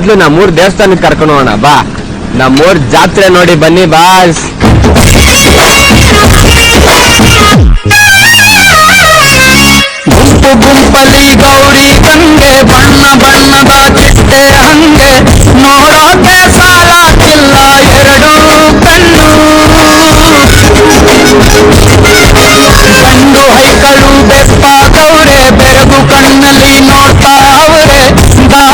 ಮೊದ್ಲು ನಮ್ಮೂರ್ ದೇವಸ್ಥಾನಕ್ಕೆ ಕರ್ಕೊಂಡು ಹೋಗೋಣ, ಬಾ. ನಮ್ಮೂರ್ ಜಾತ್ರೆ ನೋಡಿ ಬನ್ನಿ, ಬಾಸ್. ಗುಂಪು ಗುಂಪಲಿ ಗೌರಿ ಗಂಗೆ ಬಣ್ಣ ಬಣ್ಣದ ಚಿಟ್ಟೆ ಹಂಗೆ ನೋಡೋಕೆ ಸಾಲಾಗಿಲ್ಲ ಎರಡು ಕಣ್ಣು. ಗಂಡು ಹೈಕಳು ಬೆಪ್ಪಾದವ್ರೆ ಬೆರಗು ಕಣ್ಣಲ್ಲಿ ನೋಡ್ತಾ ಅವರೆ ದೇವಸ್ಥಾನ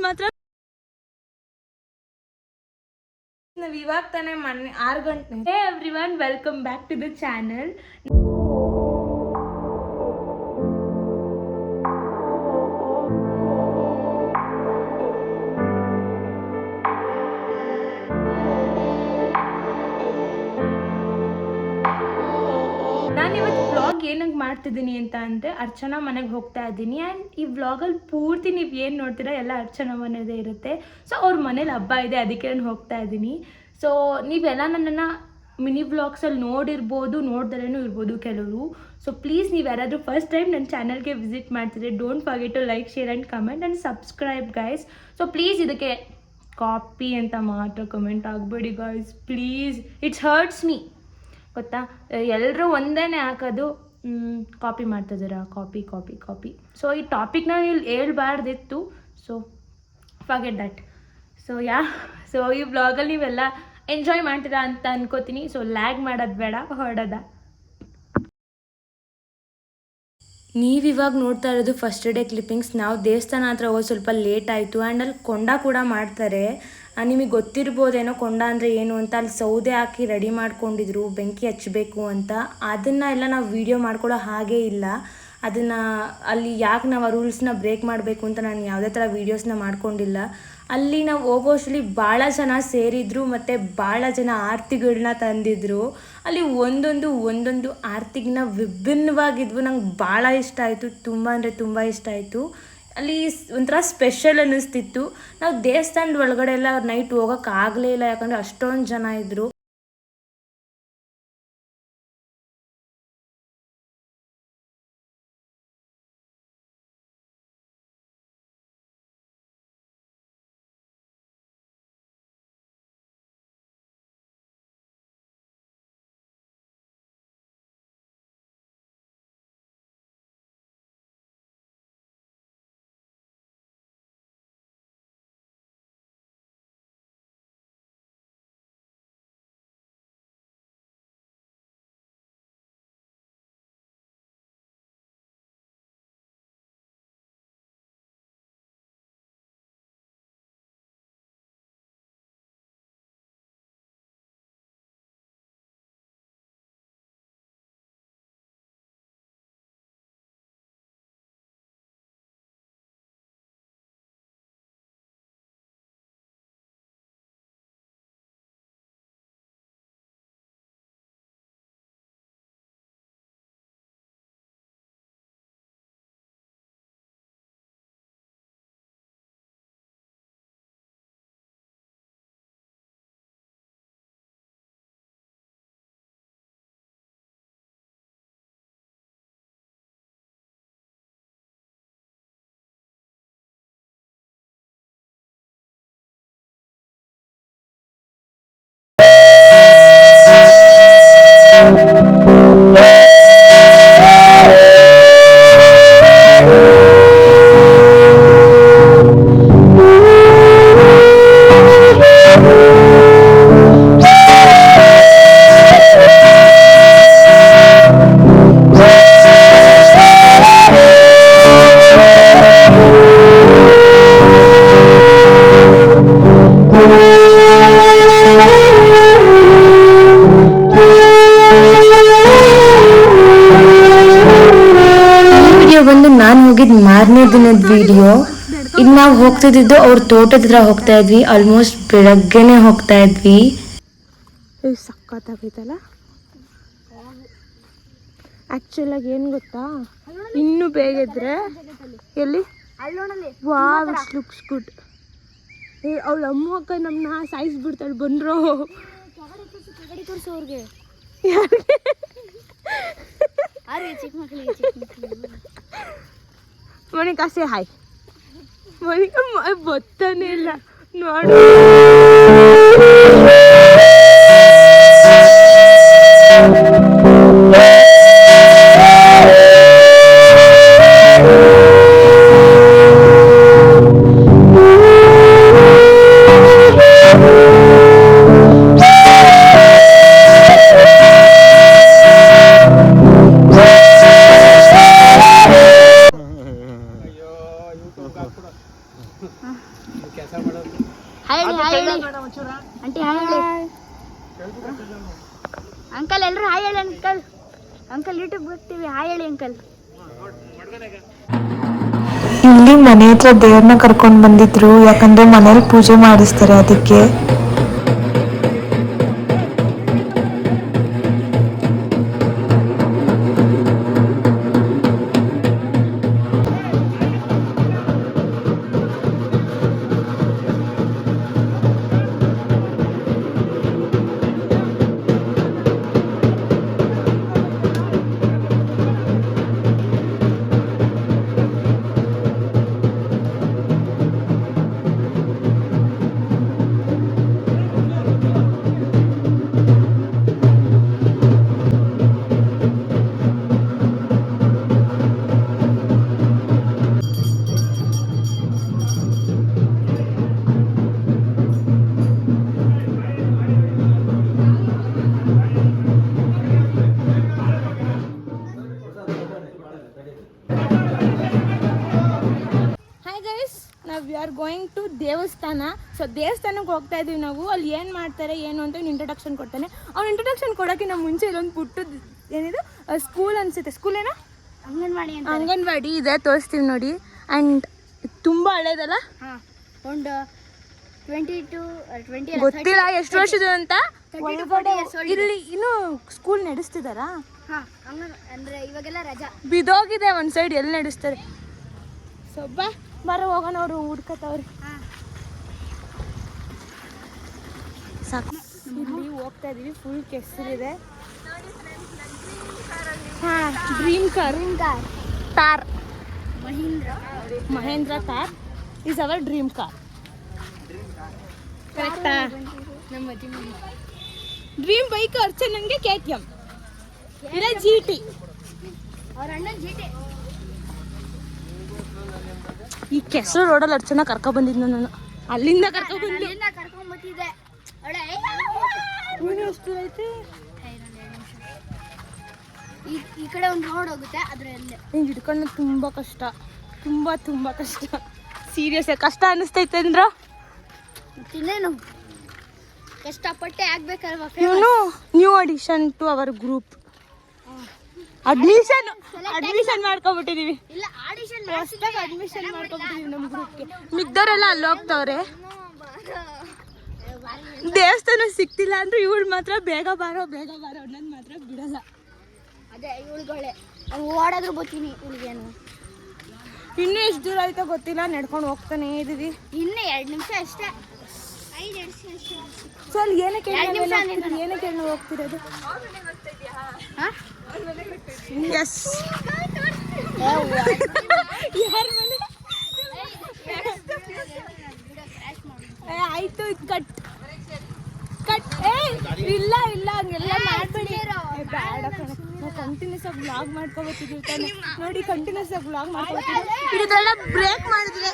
ಇವಳು ಮಾತ್ರ ನಾವು ಇವಾಗ ತಾನೇ ಮೊನ್ನೆ ಆರು ಗಂಟೆ everyone welcome back to the channel vlog ಮಾಡ್ತಿದ್ದೀನಿ ಅಂತ ಅಂದರೆ ಅರ್ಚನಾ ಮನೆಗೆ ಹೋಗ್ತಾ ಇದ್ದೀನಿ. ಆ್ಯಂಡ್ ಈ ವ್ಲಾಗಲ್ಲಿ ಪೂರ್ತಿ ನೀವು ಏನು ನೋಡ್ತೀರಾ, ಎಲ್ಲ ಅರ್ಚನಾ ಮನೆಯದೇ ಇರುತ್ತೆ. ಸೊ ಅವ್ರ ಮನೇಲಿ ಹಬ್ಬ ಇದೆ, ಅದಕ್ಕೆ ನಾನು ಹೋಗ್ತಾ ಇದ್ದೀನಿ. ಸೊ ನೀವೆಲ್ಲ ನನ್ನನ್ನು ಮಿನಿ ಬ್ಲಾಗ್ಸಲ್ಲಿ ನೋಡಿರ್ಬೋದು ನೋಡ್ದಲೇ ಇರ್ಬೋದು ಕೆಲವರು. ಸೊ ಪ್ಲೀಸ್ ನೀವು ಯಾರಾದರೂ ಫಸ್ಟ್ ಟೈಮ್ ನನ್ನ ಚಾನಲ್ಗೆ ವಿಸಿಟ್ ಮಾಡ್ತಿದ್ರೆ don't forget to like share and comment and subscribe guys so please ಇದಕ್ಕೆ ಕಾಪಿ ಅಂತ ಮಾತ್ರ ಕಮೆಂಟ್ ಆಗಬೇಡಿ guys please it's hurts me ಗೊತ್ತಾ? ಎಲ್ಲರೂ ಒಂದೇ ಹಾಕೋದು ಕಾಪಿ ಮಾಡ್ತಿದ್ದೀರಾ? ಕಾಪಿ ಕಾಪಿ ಕಾಪಿ ಸೊ ಈ ಟಾಪಿಕ್ನ ನೀವು ಹೇಳ್ಬಾರ್ದಿತ್ತು. So forget that so yeah so ಈ ಬ್ಲಾಗಲ್ಲಿ ನೀವೆಲ್ಲ ಎಂಜಾಯ್ ಮಾಡ್ತೀರಾ ಅಂತ ಅನ್ಕೋತೀನಿ. ಸೊ ಲ್ಯಾಗ್ ಮಾಡೋದು ಬೇಡ ಹೊರಡೋದ ನೀವಿವಾಗ ನೋಡ್ತಾ ಇರೋದು ಫಸ್ಟ್ ಡೇ ಕ್ಲಿಪ್ಪಿಂಗ್ಸ್ ನಾವು ದೇವಸ್ಥಾನ ಹತ್ರ ಹೋಗಿ ಸ್ವಲ್ಪ ಲೇಟ್ ಆಯಿತು. ಆ್ಯಂಡ್ ಅಲ್ಲಿ ಕೊಂಡ ಕೂಡ ಮಾಡ್ತಾರೆ. ನಿಮಗೆ ಗೊತ್ತಿರ್ಬೋದೇನೋ ಕೊಂಡ ಅಂದರೆ ಏನು ಅಂತ ಅಲ್ಲಿ ಸೌದೆ ಹಾಕಿ ರೆಡಿ ಮಾಡ್ಕೊಂಡಿದ್ರು, ಬೆಂಕಿ ಹಚ್ಚಬೇಕು ಅಂತ. ಅದನ್ನು ಎಲ್ಲ ನಾವು ವೀಡಿಯೋ ಮಾಡ್ಕೊಳ್ಳೋ ಹಾಗೇ ಇಲ್ಲ. ಅದನ್ನು ಅಲ್ಲಿ ಯಾಕೆ ನಾವು ಆ ರೂಲ್ಸ್ನ ಬ್ರೇಕ್ ಮಾಡಬೇಕು ಅಂತ ನಾನು ಯಾವುದೇ ಥರ ವೀಡಿಯೋಸ್ನ ಮಾಡ್ಕೊಂಡಿಲ್ಲ. ಅಲ್ಲಿ ನಾವು ಹೋಗೋಷ್ಟರಲ್ಲಿ ಭಾಳ ಜನ ಸೇರಿದ್ರು ಮತ್ತು ಭಾಳ ಜನ ಆರತಿಗಳನ್ನ ತಂದಿದ್ರು. ಅಲ್ಲಿ ಒಂದೊಂದು ಒಂದೊಂದು ಆರತಿಗನ್ನ ವಿಭಿನ್ನವಾಗಿದ್ವು. ನಂಗೆ ಭಾಳ ಇಷ್ಟ ಆಯಿತು. ತುಂಬ ಅಂದರೆ ತುಂಬ ಇಷ್ಟ ಆಯಿತು. ಅಲ್ಲಿ ಒಂಥರ ಸ್ಪೆಷಲ್ ಅನ್ನಿಸ್ತಿತ್ತು. ನಾವು ದೇವಸ್ಥಾನದ ಒಳಗಡೆ ಎಲ್ಲ ನೈಟ್ ಹೋಗೋಕ್ಕಾಗಲೇ ಇಲ್ಲ ಯಾಕಂದರೆ ಅಷ್ಟೊಂದು ಜನ ಇದ್ದರು ಈ ವಿಡಿಯೋ ಇನ್ನು ನಾವು ಹೋಗ್ತಿದ್ದು ಅವ್ರ ತೋಟದ ಹತ್ರ ಹೋಗ್ತಾ ಇದ್ವಿ. ಆಲ್ಮೋಸ್ಟ್ ಬೆಳಗ್ಗೆನೆ ಹೋಗ್ತಾ ಇದ್ವಿ. ಸಖತ್ತಾಗೈತಲ್ಲ? ಆ್ಯಕ್ಚುಲಾಗಿ ಏನು ಗೊತ್ತಾ? ಇನ್ನು ಬೇಗ ಇದ್ರೆ ಎಲ್ಲಿ? ವಾವ್ ಲುಕ್ಸ್ ಗುಡ್ ಏ ಅವಳು ಅಮ್ಮ ಅಕ್ಕ ನಮ್ಮನ್ನ ಸಾಯಿಸ್ಬಿಡ್ತಾಳೆ ಬಂದ್ರು. ಅವ್ರಿಗೆ ಮಕ್ಕಳಿಗೆ ಚಿಕ್ಕ ಮಕ್ಕಳಿಗೆ? ಮೋನಿಕಾ ಸೇ ಹಾಯ್ ಮೋನಿಕಾ ಮ- ಗೊತ್ತಾನೆ ಇಲ್ಲ ನೋಡು ಹಾಯ್ ಅಂಕಲ್ ಎಲ್ಲರೂ ಹಾಯ್ ಹೇಳಿ ಅಂಕಲ್. ಅಂಕಲ್ ಯೂಟ್ಯೂಬ್ ಬರ್ತೀವಿ ಹಾಯ್ ಹೇಳಿ ಅಂಕಲ್. ಇಲ್ಲಿ ಮನೆ ಹತ್ರ ದೇವ್ರನ್ನ ಕರ್ಕೊಂಡು ಬಂದಿದ್ರು. ಯಾಕಂದ್ರೆ ಮನೇಲಿ ಪೂಜೆ ಮಾಡಿಸ್ತಾರೆ ಅದಕ್ಕೆ. ಹೋಗ್ತಾ ಇದೀವಿ ನಾವು. ಅಲ್ಲಿ ಏನು ಮಾಡ್ತಾರೆ ಏನು ಅಂತ ಇಂಟ್ರಡಕ್ಷನ್ ಕೊಡ್ತಾನೆ. ಅವ್ನು ಇಂಟ್ರಡಕ್ಷನ್ ಕೊಡೋಕ್ಕಿಂತ ಮುಂಚೆ ಇಲ್ಲೊಂದು ಪುಟ್ಟದ್ದು ಏನಿದು? ಸ್ಕೂಲ್ ಅನಿಸುತ್ತೆ. ಸ್ಕೂಲ್ ಏನೋ? ಅಂಗನವಾಡಿ ಅಂಗನವಾಡಿ ಇದೆ ತೋರಿಸ್ತೀವಿ ನೋಡಿ. ಆ್ಯಂಡ್ ತುಂಬ ಹಳೇದಲ್ಲ? ಒಂದು ಟ್ವೆಂಟಿ ಟು ಟ್ವೆಂಟಿ ಗೊತ್ತಿಲ್ಲ ಎಷ್ಟು ವರ್ಷದ ಅಂತ? ಇಲ್ಲಿ ಇನ್ನು ಸ್ಕೂಲ್ ನಡೆಸ್ತಿದಾರಾ? ಅಂದರೆ ಇವಾಗೆಲ್ಲ ರಜಾ. ಬಿದೋಗಿದೆ ಒಂದು ಸೈಡ್ ಎಲ್ಲಿ ನಡೆಸ್ತಾರೆ? ಸೊಬ್ಬ ಬರೋ ಬರ ಹೋಗೋಣ ಅವರು ಹುಡ್ಕತ್ತವ್ರೆ ಹಾಂ ಸಾಕು. ಇಲ್ಲಿ ಹೋಗ್ತಾ ಇದೀವಿ. ಫುಲ್ ಕೆಸರಿದೆ. ಹಾಂ dream car car Thar Mahindra. Mahindra car is our dream car ಕರೆಕ್ಟಾ ನಮ್ಮ ಡ್ರೀಮ್ ಬೈಕ್ ಅರ್ಚನಂಗೆ ಕೆ ಟಿ ಎಂ ಇಲ್ಲ ಜಿ ಟಿ ಅವ್ರ ಅಣ್ಣನ ಟಿ ಈ ಕೆಸರು ರೋಡಲ್ಲಿ ಅರ್ಚನ ಕರ್ಕೊ ಬಂದಿದ್ನ ನಾನು. ಅಲ್ಲಿಂದ ಕರ್ಕೊ ಬಂದು. ಐತೆ ಈ ಕಡೆ ಒಂದು ರೋಡ್ ಹೋಗುತ್ತೆ ಅದರಲ್ಲಿ. ಹಿಂಗೆ ಹಿಡ್ಕೊಂಡು ತುಂಬ ಕಷ್ಟ. ತುಂಬ ತುಂಬ ಕಷ್ಟ. ಸೀರಿಯಸ್ ಕಷ್ಟ ಅನ್ನಿಸ್ತೈತೆ ಅಂದ್ರ? ಇನ್ನೇನು ಕಷ್ಟಪಟ್ಟೆ ಆಗ್ಬೇಕಲ್ವಾ ಇವನು new addition to our group admission admission ಮಾಡ್ಕೊಬಿಟ್ಟಿದೀವಿ. ಇಲ್ಲ ಆಡಿಷನ್ ಹೊಸ್ದಾಗಿ ಅಡ್ಮಿಷನ್ ಮಾಡ್ಕೊಬಿಟ್ಟಿದೀವಿ ನಮ್ಮ ಗ್ರೂಪ್ಗೆ ಮಿಗ್ದವರೆಲ್ಲ ಅಲ್ಲಿ ಹೋಗ್ತಾವ್ರೆ ದೇವಸ್ಥಾನ ಸಿಕ್ತಿಲ್ಲ ಅಂದ್ರೆ ಇವಳು ಮಾತ್ರ ಬೇಗ ಬಾರೋ ಬೇಗ ಬಾರೋ ಅನ್ನೋದು ಮಾತ್ರ ಬಿಡಲ್ಲ. ಅದೇ ಇವಳುಗಳೇ ಓಡಾದ್ರೂ ಬರ್ತೀನಿ ಇವಳಿಗೇನು ಇನ್ನೂ ಎಷ್ಟು ದೂರ ಆಯ್ತಾ ಗೊತ್ತಿಲ್ಲ ನಡ್ಕೊಂಡು ಹೋಗ್ತಾನೆ ಇದೀವಿ ಇನ್ನೂ ಎರಡು ನಿಮಿಷ ಅಷ್ಟೇ. ಐದು ನಿಮಿಷ ಸೊ ಅಲ್ಲಿ ಏನಕ್ಕೆ. ಏನಕ್ಕೆ ಹೋಗ್ತಿರೋದು? ಎಸ್ ಆಯ್ತು ಇದು ಕಟ್ ಇಲ್ಲ ಇಲ್ಲ ಹಂಗೆಲ್ಲ ಮಾಡ್ಬೇಡಿ. ಬೇಡ ನಾವು ಕಂಟಿನ್ಯೂಸ್ ಆಗಿ ಬ್ಲಾಗ್ ಮಾಡ್ಕೊಬತ್ತಿದ್ದೀವಿ ತಾನೆ ನೋಡಿ ಕಂಟಿನ್ಯೂಸ್ ಆಗಿ ಬ್ಲಾಗ್ ಮಾಡ್ಕೊಬತ್ತಿದ್ದೀವಿ ಇದೆಲ್ಲ ಬ್ರೇಕ್ ಮಾಡಿದ್ರೆ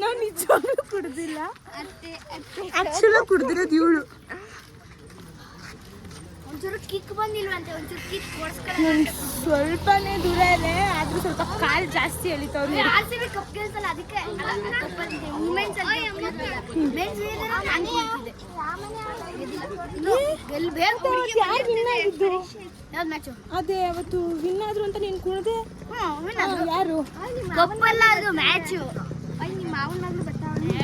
ನಾವು ನಿಜವಾಗ್ಲೂ ಕುಡ್ದಿಲ್ಲ. ಆಕ್ಚುಲಾಗಿ ಕುಡ್ದಿರೋದು ಇವಳು. ಒಂಚೂರು ಕಿಕ್ ಬಂದಿಲ್ವಂತೆ ಒಂಚೂರು ಕಿಕ್ ಓಡಿಸ್ಕೊಳ್ಳೋ ಸ್ವಲ್ಪನೇ ದೂರ ಇದೆ ಆದ್ರೂ ಸ್ವಲ್ಪ ಕಾಲ್ ಜಾಸ್ತಿ ಎಳಿತಾವ್ ಆರ್ ಸಿ ಬಿ ಕಪ್ ಗೆಲ್ಸಲ್ಲ ಅದಕ್ಕೆ ಕಪ್ ಬಂದಿದೆ ವುಮೆನ್ಸ್ ಮೆನ್ಸ್ ಅದೇ ಅವತ್ತು ವಿನ್ ಆದ್ರು ಅಂತ ನೀನ್ ಕುಣದೆ ಯಾರು? ಕಪ್ಪಲ್ಲ ಅದು ಮ್ಯಾಚು ನಿಮ್ಮ ಮಾವನಾಗ್ಲೂ ಬರ್ತಾವನೆ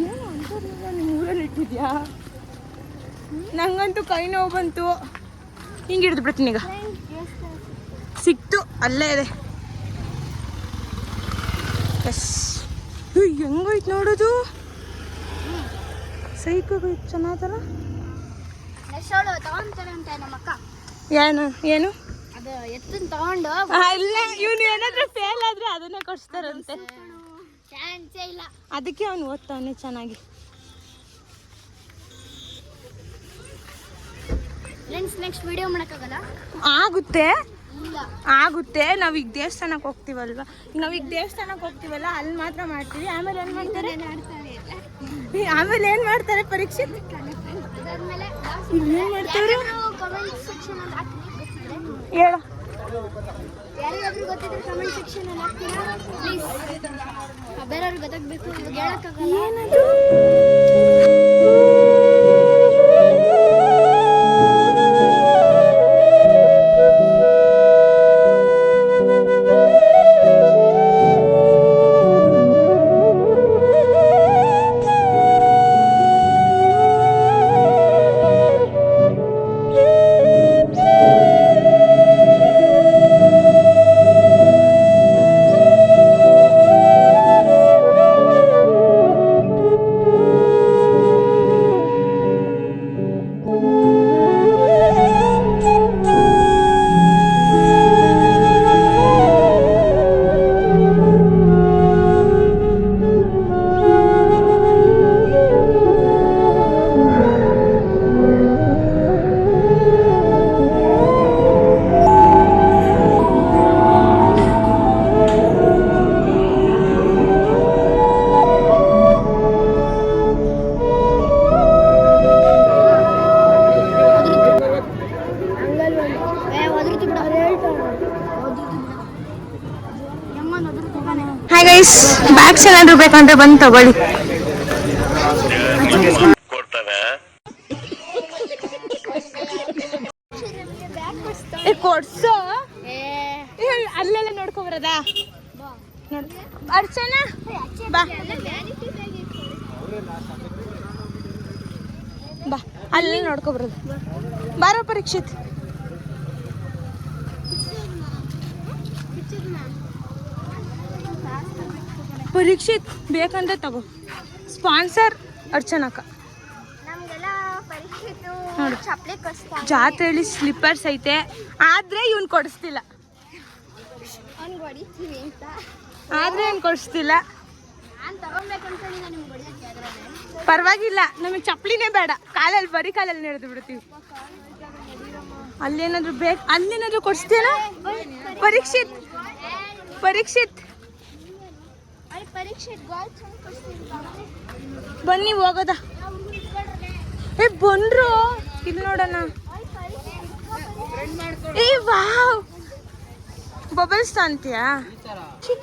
ಏನು ಅಂತಾರಿಲ್ಲ ನಿಮ್ಮ ಇಟ್ಟಿದ್ಯಾ ನಂಗಂತೂ ಕೈ ನೋವು ಬಂತು. ಹಿಂಗೆ ಹಿಡಿದು ಬಿಡ್ತೀನಿ ಈಗ. ಸಿಕ್ತು ಅಲ್ಲೇ ಇದೆ. ಎಸ್. ಹೆಂಗೋಯ್ತು ನೋಡೋದು? ಸೈಕೋಗೋಯ್ತು ಅವಳು ತಗೊಂತಾರೆ ಅಂತ ನಮ್ಮ ಅಕ್ಕ ಏನು ಏನು? ತಗೊಂಡು ಇಲ್ಲ ಇವನು ಏನಾದ್ರೂ ಫೇಲ್ ಆದ್ರೆ ಅದನ್ನೇ ಕೊಡಿಸ್ತಾರಂತೆ. ಇಲ್ಲ. ಅದಕ್ಕೆ ಅವ್ನು ಓದ್ತಾವನೆ ಚೆನ್ನಾಗಿ. ಫ್ರೆಂಡ್ಸ್ ನೆಕ್ಸ್ಟ್ ವಿಡಿಯೋ ಮಾಡೋಕ್ಕಾಗಲ್ಲ? ಆಗುತ್ತೆ. ಆಗುತ್ತೆ. ನಾವು ಈಗ ದೇವಸ್ಥಾನಕ್ಕೆ ಹೋಗ್ತೀವಲ್ವ? ನಾವೀಗ ಈಗ ದೇವಸ್ಥಾನಕ್ಕೆ ಹೋಗ್ತೀವಲ್ಲ ಅಲ್ಲಿ ಮಾತ್ರ ಮಾಡ್ತೀವಿ. ಆಮೇಲೆ ಏನು ಮಾಡ್ತಾರೆ? ಆಮೇಲೆ ಏನು ಮಾಡ್ತಾರೆ ಪರೀಕ್ಷೆ? ಏನ್ ಮಾಡ್ತಾರೆ? ಹೇಳ. ಯಾರಿಗಾದ್ರೂ ಗೊತ್ತಿದ್ರೆ ಕಮೆಂಟ್ ಸೆಕ್ಷನ್ ಅಲ್ಲಿ ಹಾಕ್ತೀರಾ? ಪ್ಲೀಸ್ ಬೇರೆಯವ್ರಿಗೆ ಗೊತ್ತಾಗಬೇಕು ಇವಾಗ ಹೇಳಕ್ಕಾಗಲ್ಲ. ಏ ಬೇಕಂದ್ರೆ ಬಂದು ತಗೊಳ್ಳಿ. ಕೊಡ್ಸೋ? ಅಲ್ಲೆಲ್ಲ ನೋಡ್ಕೊ ಬರೋದಾ? ನೋಡ್ ಅರ್ಚನಾ? ಬಾ. ಬಾ ಅಲ್ಲೇ ನೋಡ್ಕೊ ಬರೋದು. ಬಾರೋ ಪರೀಕ್ಷಿತ್. ಪರೀಕ್ಷಿತ್ ಬೇಕಂದ್ರೆ ತಗೋ. ಸ್ಪಾನ್ಸರ್ ಅರ್ಚನಕ. ನಮ್ಗೆಲ್ಲ ಪರೀಕ್ಷೆದು ನೋಡು. ಚಪ್ಲಿ ಕಳಿಸ್ತಾ ಜಾತ್ರೆಯಲ್ಲಿ ಸ್ಲಿಪ್ಪರ್ಸ್ ಐತೆ. ಆದ್ರೆ ಇವನ್ ಕೊಡಿಸ್ತಿಲ್ಲ. ಆದರೆ ಇವ್ನ್ ಕೊಡಿಸ್ತಿಲ್ಲ. ಪರವಾಗಿಲ್ಲ. ನಮಗೆ ಚಪ್ಪಲಿನೇ ಬೇಡ. ಕಾಲಲ್ಲಿ ಬರೀ ಕಾಲಲ್ಲಿ ನಡೆದು ಬಿಡ್ತೀವಿ. ಅಲ್ಲೇನಾದ್ರು ಬೇಕು ಅಲ್ಲೇನಾದ್ರು ಕೊಡಿಸ್ತೀನ ಪರೀಕ್ಷಿತ್. ಪರೀಕ್ಷಿತ್ ಅಲ್ಲಿ ಪರೀಕ್ಷೆ ಗೋಲ್ ಚಂದ ಕಳಿಸ್ತೀನಿ ಬನ್ನಿ ಹೋಗೋದ? ಏ ಬಂದ್ರು ಇಲ್ಲಿ ನೋಡೋಣ. ಏ ವಾವ್. ಬಬಲ್ಸ್ ಅಂತೀಯಾ?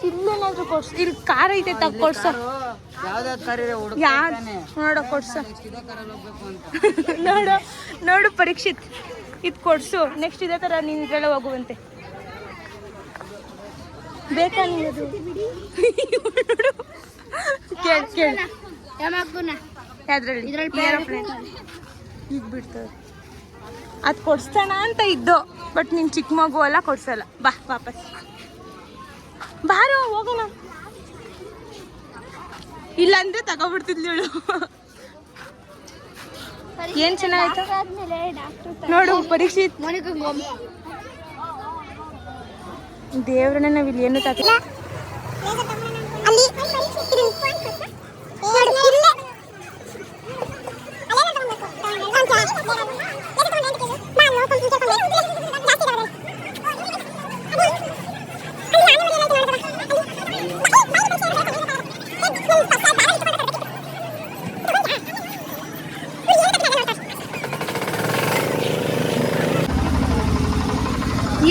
ಇಲ್ಲೇನಾದ್ರು ಕೊಡ್ಸು. ಇಲ್ಲಿ ಕಾರ್ ಐತೆ ತಗ ಕೊಡ್ಸ. ಯಾವ್ದು ನೋಡು ಕೊಡ್ಸು. ನೋಡು ನೋಡು ಪರೀಕ್ಷಿತ್ ಇದು ಕೊಡ್ಸು. ನೆಕ್ಸ್ಟ್ ಇದೇ ಥರ ನೀನು ಇದ್ರಲ್ಲೇ ಹೋಗುವಂತೆ. ಬೇಕಾ ಕೇಳಿ ಯಾವ್ದ್ರಲ್ಲಿ? ಈಗ ಬಿಡ್ತಾರೆ ಅದು ಕೊಡ್ಸ್ತಾನ ಅಂತ ಇದ್ದು ಬಟ್ ನೀನು ಚಿಕ್ಕ ಮಗು ಅಲ್ಲ ಕೊಡ್ಸಲ್ಲ. ಬಾ ವಾಪಸ್. ಬಾರೋ ಹೋಗೋಣ. ಇಲ್ಲ ಅಂದ್ರೆ ತಗೊಬಿಡ್ತಿದ್ಲಿ ಇವಳು ಏನ್ ಚೆನ್ನಾಗಿತ್ತು ನೋಡು ಪರೀಕ್ಷೆ ದೇವ್ರನ್ನ ನಾವ್ ಏನು ತಾತ ಅಲ್ಲಿ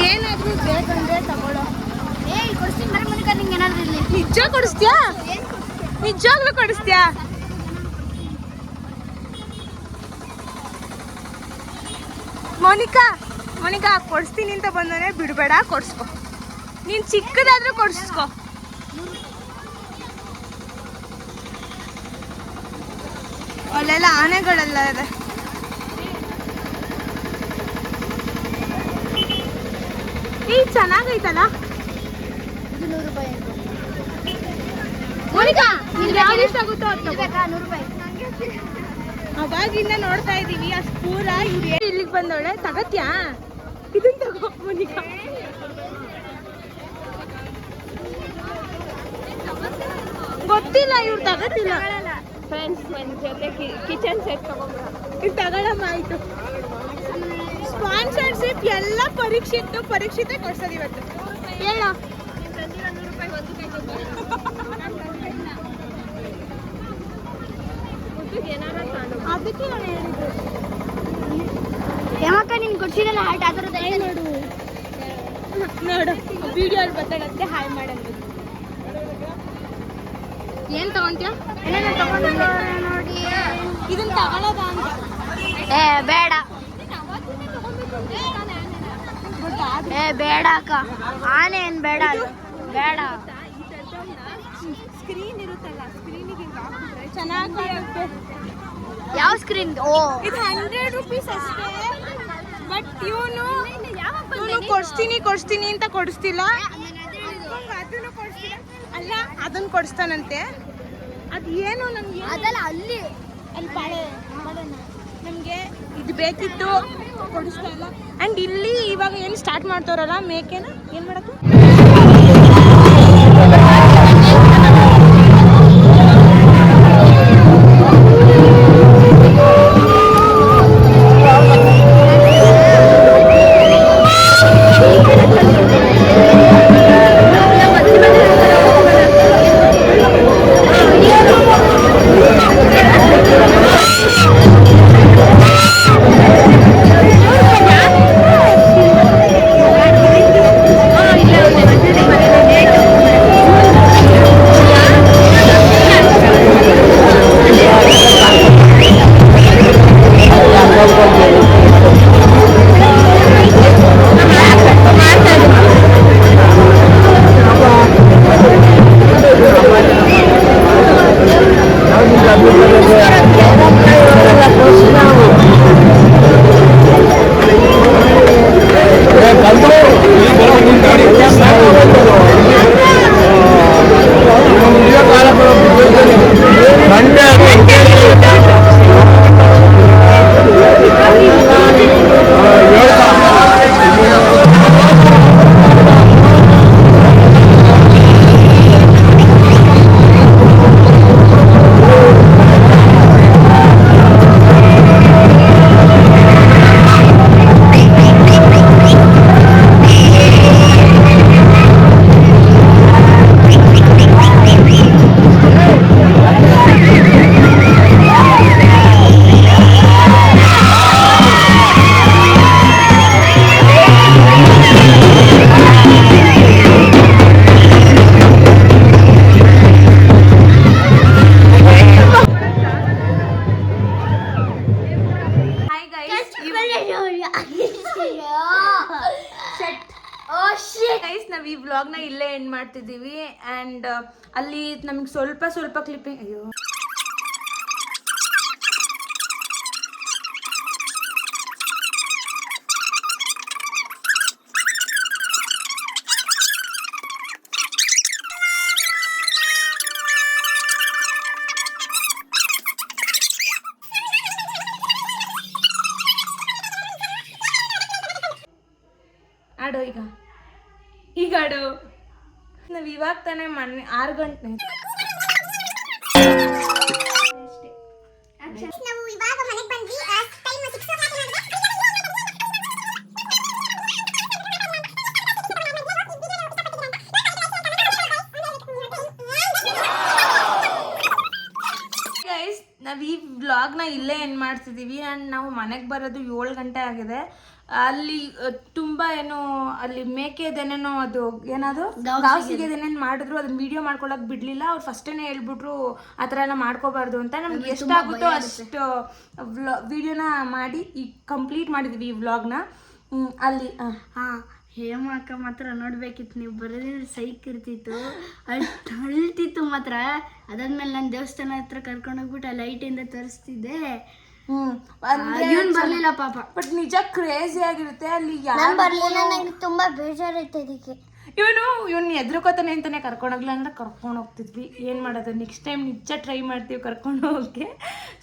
ಏನಾದ್ರೂ ಬೇಕಂದ್ರೆ ತಗೊಳ್ಳೋ ಏಯ್ ಕೊಡ್ತೀನಿ ಮರ ಮನಿಕ ನಿಂಗೆ ಏನಾದ್ರು ಇರ್ಲಿ ನಿಜ ಕೊಡಿಸ್ತೀಯಾ ನಿಜವಾಗ್ಲೂ ಕೊಡಿಸ್ತೀಯಾ ಮೋನಿಕಾ ಮೋನಿಕಾ, ಕೊಡಿಸ್ತೀನಿ ಅಂತ ಬಂದವನೇ ಬಿಡಬೇಡ, ಕೊಡಿಸ್ಕೊ. ನೀನು ಚಿಕ್ಕದಾದರೂ ಕೊಡಿಸ್ಕೊ. ಅಲ್ಲೆಲ್ಲ ಆನೆಗಳೆಲ್ಲ ಇದೆ. ಈ ಚೆನ್ನಾಗೈತಲ್ಲ? ಮೋನಿಕಾ ನಿನ್ಗೆ ಯಾವ್ದು ಇಷ್ಟ ಆಗುತ್ತೋ ಅದು ನೂರು ರೂಪಾಯಿ. ಅವಾಗಿಂದ ನೋಡ್ತಾ ಇದೀವಿ ಅಷ್ಟು ಪೂರ ಇವ್ರು ಇಲ್ಲಿಗೆ ಬಂದವಳೆ ತಗತ್ಯಾ? ಇದನ್ನ ತಗೋ ಮೋನಿಕಾ. ಗೊತ್ತಿಲ್ಲ ಇವ್ರು ತಗತ್ತಿಲ್ಲ. ಫ್ರೆಂಡ್ಸ್ ನನ್ನ ಜೊತೆ ಕಿಚನ್ ಸೆಟ್ ತಗೊಂಡ್ರ ಇದು ತಗೊಳಮ್ಮ ಆಯ್ತು. ಸ್ಪಾನ್ಸರ್ಶಿಪ್ ಎಲ್ಲ ಪರೀಕ್ಷಿತ್ತು ಪರೀಕ್ಷಿತ ಕೊಡ್ಸೋದು ಇವತ್ತು. ಹೇಳ. ಅದಕ್ಕೆ ನಾನು ಕೊಡ್ಸಿರಲ್ಲ ಹಾಟ್ ಅದರದ್ದು ನೋಡು. ನೋಡು ವಿಡಿಯೋ ಬತ್ತಾಡತ್ತೆ ಹಾಯ್ ಮಾಡಂತ. ಏನ್ ತಗೊಂತೀಯ? ಏನೇನೋ ತಗೊಂಡು ನೋಡಿ. ಇದನ್ನ ತಗೊಳ್ಳೋದ ಅಂತ. ಏ ಬೇಡ. ಏ ಬೇಡ ಅಕ್ಕ. ಆನೆ ಏನ್ ಬೇಡ ಅದು? ಬೇಡ. ಸ್ಕ್ರೀನ್ ಇರುತ್ತಲ್ಲ ಸ್ಕ್ರೀನಿಗೆ ಚೆನ್ನಾಗಿ ಯಾವ ಸ್ಕ್ರೀನ್ ಓ. ಇದು ಹಂಡ್ರೆಡ್ ರುಪೀಸ್ ಅಷ್ಟೇ. ಬಟ್ ಇವನು ಇವನು ಕೊಡ್ಸ್ತೀನಿ ಕೊಡ್ಸ್ತೀನಿ ಅಂತ ಕೊಡಿಸ್ತಿಲ್ಲ. ಅದನ್ನು ಕೊಡಿಸ್ತಿಲ್ಲ. ಅಲ್ಲ ಅದನ್ನ ಕೊಡಿಸ್ತಾನಂತೆ. ಅದು ಏನು ನಮ್ಗೆ? ಅದಲ್ಲ ಅಲ್ಲಿ ಅಲ್ಲಿ ಬಾಳೆ ನಮಗೆ ಇದು ಬೇಕಿತ್ತು. ಕೊಡಿಸ್ತಾ ಇಲ್ಲ. ಆ್ಯಂಡ್ ಇಲ್ಲಿ ಇವಾಗ ಏನು ಸ್ಟಾರ್ಟ್ ಮಾಡ್ತಾರಲ್ಲ ಮೇಕೆನ? ಏನು ಮಾಡಕ್ಕೆ? ಗೈಸ್ ನಾವು ಈ ವ್ಲಾಗ್ನ ಇಲ್ಲೇ ಎಂಡ್ ಮಾಡ್ತಿದ್ದೀವಿ. ಅಂಡ್ ಅಲ್ಲಿ ನಮ್ಗೆ ಸ್ವಲ್ಪ ಸ್ವಲ್ಪ ಕ್ಲಿಪ್ಪಿಂಗ್ ಅಯ್ಯೋ. ಇವಾಗ ತಾನೇ ಮನೆ ಆರು ಗಂಟೆ ನಾವು ಈ ವ್ಲಾಗ್ನ ಇಲ್ಲೇ ಏನು ಮಾಡ್ತಿದ್ದೀವಿ ಆ್ಯಂಡ್ ನಾವು ಮನೆಗೆ ಬರೋದು ಏಳು ಗಂಟೆ ಆಗಿದೆ. ಅಲ್ಲಿ ತುಂಬಾ ಏನು ಅಲ್ಲಿ ಮೇಕೆದೇನೇನೋ ಅದು ಏನದು? ಗಾಸಿಗೆದೇನೇನು ಮಾಡಿದ್ರು ಅದನ್ನ ವಿಡಿಯೋ ಮಾಡ್ಕೊಳಕ್ ಬಿಡ್ಲಿಲ್ಲ. ಅವ್ರು ಫಸ್ಟೇನೆ ಹೇಳ್ಬಿಟ್ರು ಆ ಥರ ಎಲ್ಲ ಮಾಡ್ಕೋಬಾರ್ದು ಅಂತ ನಮ್ಗೆ ಎಷ್ಟಾಗುತ್ತೋ ಅಷ್ಟು ವಿಡಿಯೋನ ಮಾಡಿ ಈ ಕಂಪ್ಲೀಟ್ ಮಾಡಿದ್ವಿ ಈ ವ್ಲಾಗ್ನ ಅಲ್ಲಿ ಹಾಂ ಹಾ ಹೇಮ ಅಕ್ಕ ಮಾತ್ರ ನೋಡ್ಬೇಕಿತ್ತು. ನೀವು ಬರೋದಿದ್ರೆ ಸೈಕ್ ಇರ್ತಿತ್ತು. ಅಷ್ಟು ಅಳ್ತಿತ್ತು ಮಾತ್ರ. ಅದಾದ್ಮೇಲೆ ನಾನು ದೇವಸ್ಥಾನ ಹತ್ರ ಕರ್ಕೊಂಡೋಗ್ಬಿಟ್ಟು ಆ ಲೈಟಿಂದ ತೋರಿಸ್ತಿದ್ದೆ. ಹ್ಮ್. ಇವನ್ ಬರ್ಲಿಲ್ಲ ಪಾಪ. ಬಟ್ ನಿಜ ಕ್ರೇಜಿ ಆಗಿರುತ್ತೆ ಅಲ್ಲಿ ನಾನು ಯಾರು ಬರ್ಲಿಲ್ಲ ನಂಗೆ ತುಂಬಾ ಬೇಜಾರೈತೆ ಇದಕ್ಕೆ. ಇವನು ಇವ್ನು ಎದ್ರಕೋತಾನೆ ಅಂತಾನೆ ಕರ್ಕೊಂಡೋಗ್ಲ ಅಂದ್ರೆ ಕರ್ಕೊಂಡು ಹೋಗ್ತಿದ್ವಿ. ಏನು ಮಾಡೋದು? ನೆಕ್ಸ್ಟ್ ಟೈಮ್ ನಿಜ ಟ್ರೈ ಮಾಡ್ತೀವಿ ಕರ್ಕೊಂಡು ಹೋಗಕ್ಕೆ.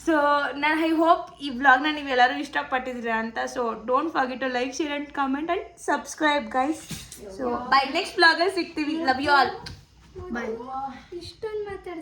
ಸೊ ನಾನು ಐ ಹೋಪ್ ಈ ವ್ಲಾಗ್ನ ನೀವು ಎಲ್ಲರೂ ಇಷ್ಟಪಟ್ಟಿದ್ದೀರಾ ಅಂತ. So don't forget to like share and comment and subscribe guys so bye next ವ್ಲಾಗಲ್ಲಿ ಸಿಗ್ತೀವಿ. ಲವ್ ಯು ಆಲ್ ಬೈ ಇಷ್ಟೊಂದು ಮಾತಾಡ್ತೀನಿ